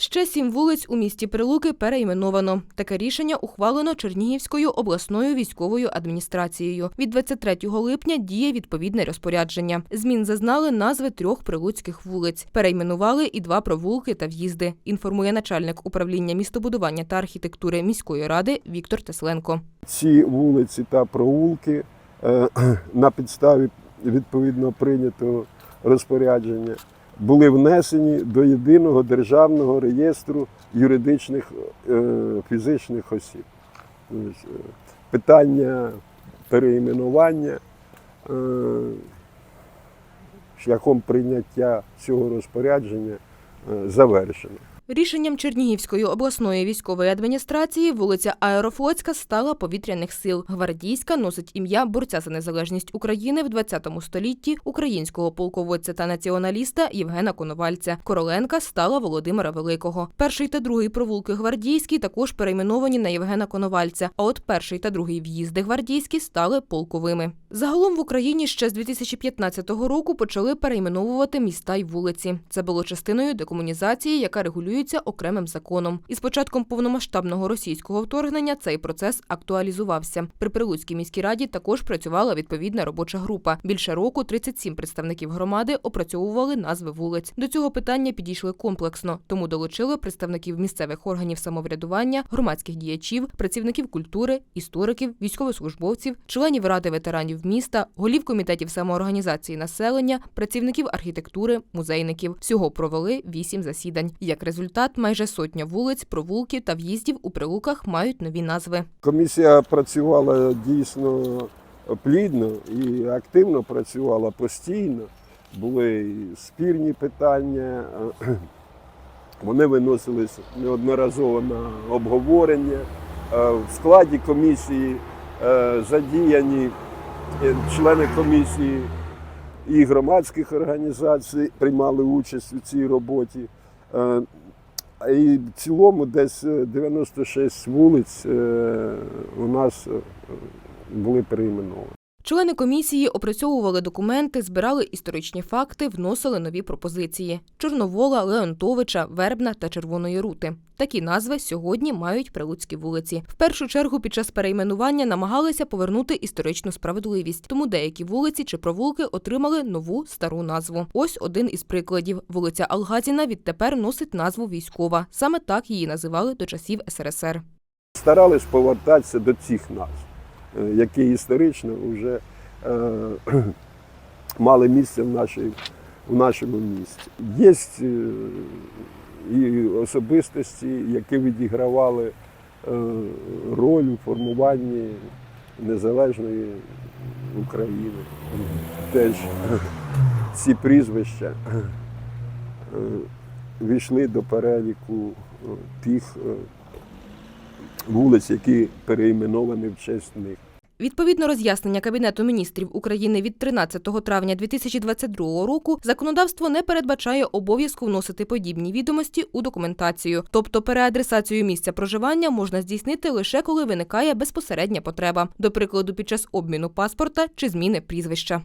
Ще сім вулиць у місті Прилуки перейменовано. Таке рішення ухвалено Чернігівською обласною військовою адміністрацією. Від 23 липня діє відповідне розпорядження. Змін зазнали назви трьох прилуцьких вулиць. Перейменували і два провулки та в'їзди. Інформує начальник управління містобудування та архітектури міської ради Віктор Тесленко. ці вулиці та проулки е, на підставі відповідно прийнятого розпорядження були внесені до єдиного державного реєстру юридичних е, фізичних осіб. Тобто, е, Питання переіменування е, шляхом прийняття цього розпорядження завершено. Рішенням Чернігівської обласної військової адміністрації вулиця Аерофлотська стала повітряних сил. Гвардійська носить ім'я борця за незалежність України в 20 столітті українського полководця та націоналіста Євгена Коновальця. Короленка стала Володимира Великого. Перший та другий провулки гвардійські також перейменовані на Євгена Коновальця. А от перший та другий в'їзди гвардійські стали полковими. Загалом в Україні ще з 2015 року почали перейменовувати міста й вулиці. Це було частиною декомунізації, яка регулюється окремим законом. І з початком повномасштабного російського вторгнення цей процес актуалізувався. При Прилуцькій міській раді також працювала відповідна робоча група. Більше року 37 представників громади опрацьовували назви вулиць. До цього питання підійшли комплексно, тому долучили представників місцевих органів самоврядування, громадських діячів, працівників культури, істориків, військовослужбовців, членів ради ветеранів міста, голів комітетів самоорганізації населення, працівників архітектури, музейників. Всього провели вісім засідань. Як результат, майже сотня вулиць, провулків та в'їздів у прилуках мають нові назви. Комісія працювала дійсно плідно і активно працювала постійно. Були спірні питання, вони виносились неодноразово на обговорення. Е, В складі комісії е, задіяні члени комісії і громадських організацій приймали участь у цій роботі. Е, І в цілому десь е, 96 вулиць е, у нас е, були перейменовані. Члени комісії опрацьовували документи, збирали історичні факти, вносили нові пропозиції: Чорновола, Леонтовича, Вербна та Червоної рути. Такі назви сьогодні мають прилуцькі вулиці. В першу чергу під час перейменування намагалися повернути історичну справедливість, тому деякі вулиці чи провулки отримали нову стару назву. Ось один із прикладів: вулиця Алгазіна відтепер носить назву військова. Саме так її називали до часів СРСР. Старались повертатися до цих назв, які історично вже е, мали місце в, нашій, в нашому місті. Є е, і особистості, які відігравали е, роль у формуванні незалежної України. Теж ці прізвища е, війшли до переліку е, тих е, вулиць, які переіменовані в честь них. Відповідно роз'яснення Кабінету міністрів України від 13 травня 2022 року законодавство не передбачає обов'язку вносити подібні відомості у документацію. Тобто переадресацію місця проживання можна здійснити лише коли виникає безпосередня потреба, до прикладу, під час обміну паспорта чи зміни прізвища.